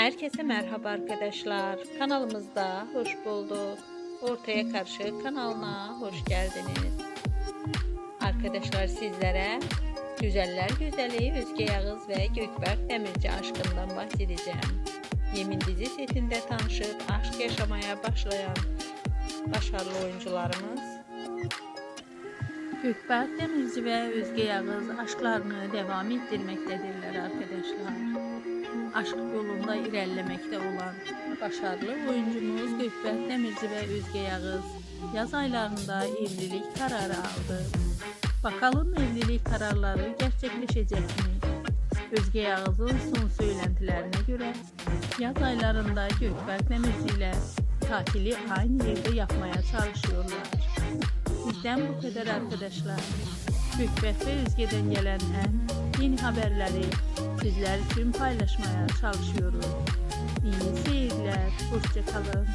Herkese merhaba arkadaşlar. Kanalımızda hoş bulduk. Ortaya Karşı kanalına hoş geldiniz. Arkadaşlar sizlere Güzeller Güzeli Özge Yağız ve Gökberk Demirci aşkından bahsedeceğim. Yemin dizi setinde tanışıp aşk yaşamaya başlayan başarılı oyuncularımız Gökberk Demirci ve Özge Yağız aşklarını devam ettirmektedirler arkadaşlar. Aşk yolunda ilerlemekte olan başarılı oyuncumuz Gökberk Demirci ve Özge Yağız yaz aylarında evlilik kararı aldı. Bakalım evlilik kararları gerçekleşecek mi? Özge Yağız'ın son söylentilerine göre yaz aylarında Gökberk Demirci ile tatili aynı yerde yapmaya çalışıyorlar. Bizden bu kadar arkadaşlar. Ve Özge'den gelen en yeni haberleri sizler için paylaşmaya çalışıyoruz. İyi seyirler, hoşçakalın.